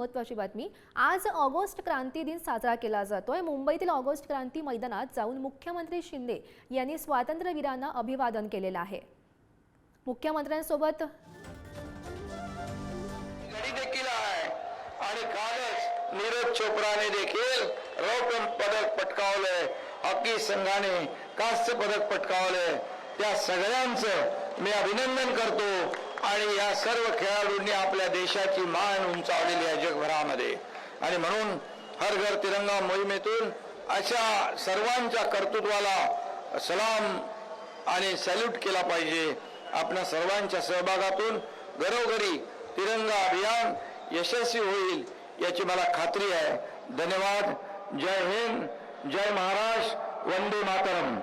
महत्वाची बातमी. आज ऑगस्ट क्रांती दिन साजरा केला जातोय. मुंबईतील ऑगस्ट क्रांती मैदानात जाऊन मुख्यमंत्री शिंदे यांनी स्वातंत्र्यवीरांना अभिवादन केलेलं आहे. मुख्यमंत्र्यांसोबत देखील आहे. आणि कालच नीरज चोप्राने देखील रौप्य पदक पटकावलंय हॉकी संघाने कांस्य पदक पटकावलंय त्या सगळ्यांचं मी अभिनंदन करतो. आणि या सर्व खेळाडूंनी आपल्या देशाची मान उंचावलेली आहे जगभरामध्ये. आणि म्हणून हर घर तिरंगा मोहिमेतून अशा सर्वांच्या कर्तृत्वाला सलाम आणि सॅल्यूट केला पाहिजे. आपल्या सर्वांच्या सहभागातून घरोघरी तिरंगा अभियान यशस्वी होईल याची मला खात्री आहे. धन्यवाद. जय हिंद. जय महाराष्ट्र वंदे मातरम.